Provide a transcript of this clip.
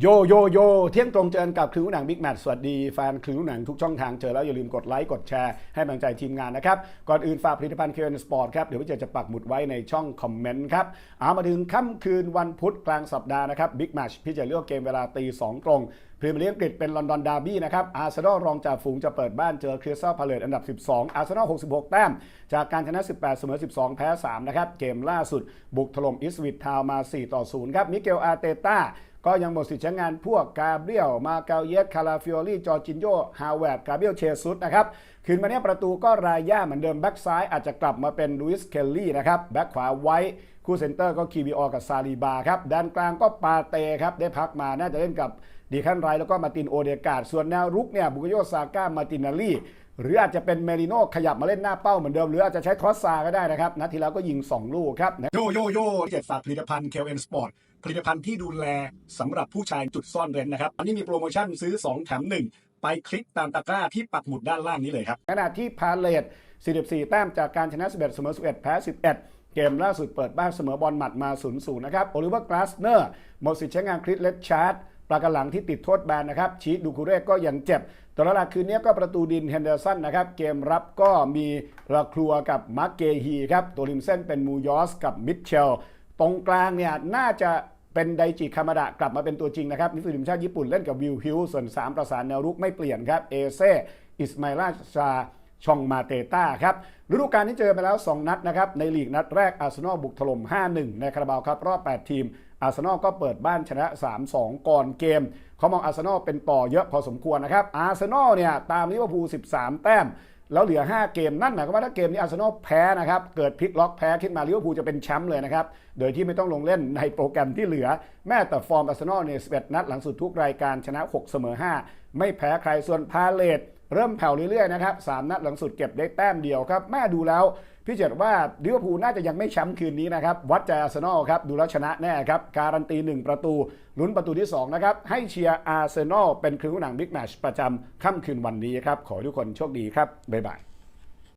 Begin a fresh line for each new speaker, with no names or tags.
โยโยโยเที่ยงตรงเจอกันกับคลิวหนังบิ๊กแมทสวัสดีแฟนคลิวหนังทุกช่องทางเจอแล้วอย่าลืมกดไลค์กดแชร์ให้กำลังใจทีมงานนะครับ ก่อนอื่นฝากผลิตภัณฑ์เคนสปอร์ตครับ เดี๋ยวพี่เจจะปักหมุดไว้ในช่องคอมเมนต์ครับเอามาถึงค่ำคืนวันพุธกลางสัปดาห์นะครับบิ๊กแมทพี่เจะเลือกเกมเวลาตีสองตรงพรีเมียร์ลีกอังกฤษเป็นลอนดอนดาร์บี้นะครับอาร์เซนอลรองจ่าฝูงจะเปิดบ้านเจอคริสตัลพาเลตอันดับ 12 อาร์เซนอล 66 แต้ม จากการชนะ 18 เสมอ 12 แพ้ 3 นะครับ เกมล่าสุดบุกถล่มอิสวิตทาวน์มา 4 ต่อ 0 ครับ มิเกลอาร์เตต้า ก็ยังหมดสิทธิ์ใช้งานพวกกาเบรียลมาเกาเยสคาราฟิโอลี่จอร์จินโยฮาวเวิร์ดกาเบรียลเชซุสนะครับคืนมาเนี้ยประตูก็รายย่าเหมือนเดิมแบ็กซ้ายอาจจะกลับมาเป็นลุยส์เคลลี่นะครับแบ็กขวาไว้ คู่เซนเตอร์ก็คีบีออกับซาลีบาครับด้านกลางก็ปาเตครับได้พักมาน่าจะเล่นกับดีคันไรแล้วก็มาร์ตินโอเดกาดส่วนแนวรุกเนี่ยบุกโยซาก้ามาร์ตินาลีหรืออาจจะเป็นเมริโน่ขยับมาเล่นหน้าเป้าเหมือนเดิม หรืออาจจะใช้ทอสซาก็ได้นะครับนัดที่แล้วก็ยิง 2 ลูกครับโยโยโย่เจ็ดฝากผลิตภัณฑ์เคลเอ็นสปอร์ตผลิตภัณฑ์ที่ดูแลสำหรับผู้ชายจุดซ่อนเร้นนะครับอันนี้มีโปรโมชั่นซื้อ 2 แถม 1 ไปคลิกตามตะกร้าที่ปักหมุดด้านล่างนี้เลยครับขณะที่พาเลต44 แต้มจากการชนะ 11เสมอ11แพ้11 เกมล่าสุดเปิดบ้านเสมอบอลหมัดมา0-0นนะครับโอลิเวอร์กลาสเนอร์หมดสิทธิ์ใช้งานคริสเลดชาร์ดปลากระหลังที่ติดโทษแบนนะครับชีดูคูเร่ก็ยังเจ็บตอนหลักคืนนี้ก็ประตูดินเฮนเดอร์สันนะครับ เกมรับก็มีลาครัวกับมาร์เกฮีครับตัวริมเส้นเป็นมูยอสกับมิทเชลตรงกลางเนี่ยน่าจะเป็นไดจิคามาดะกลับมาเป็นตัวจริงนะครับนิสทีมชาติญี่ปุ่นเล่นกับวิลฮิลส่วน 3 ประสานแนวรุกไม่เปลี่ยนครับเอเซอิสมาลาชา ชองมาเตต้าครับฤดูกาลนี้เจอไปแล้ว 2 นัดนะครับ ในลีกนัดแรกอาร์เซนอลบุกถล่ม 5-1 ในคาราบาวครับ รอบ 8 ทีม อาร์เซนอลก็เปิดบ้านชนะ 3-2 ก่อนเกม เขามองอาร์เซนอลเป็นต่อเยอะพอสมควรนะครับ อาร์เซนอลเนี่ยตามลิเวอร์พูล 13 แต้ม แล้วเหลือ 5 เกม นั่นหมายความว่าถ้าเกมนี้อาร์เซนอลแพ้นะครับ เกิดพลิกล็อกแพ้ขึ้นมาลิเวอร์พูลจะเป็นแชมป์เลยนะครับ โดยที่ไม่ต้องลงเล่นในโปรแกรมที่เหลือ แม้แต่ฟอร์มอาร์เซนอลเนี่ย11นัดหลังสุดทุกรายการชนะ 6 เสมอ 5 ไม่แพ้ใคร ส่วนพาเลต เริ่มแผ่วเรื่อยๆนะครับสามนัดหลังสุดเก็บได้แต้มเดียวครับแม่ดูแล้วพี่เจดว่าลิเวอร์พูลน่าจะยังไม่แชมป์คืนนี้นะครับวัดใจอาร์เซนอลครับดูแล้วชนะแน่ครับการันตี 1 ประตูลุ้นประตูที่2นะครับให้เชียร์อาร์เซนอลเป็นครึ่งหนังบิ๊กแมชประจำค่ำคืนวันนี้ครับขอทุกคนโชคดีครับบ๊ายบาย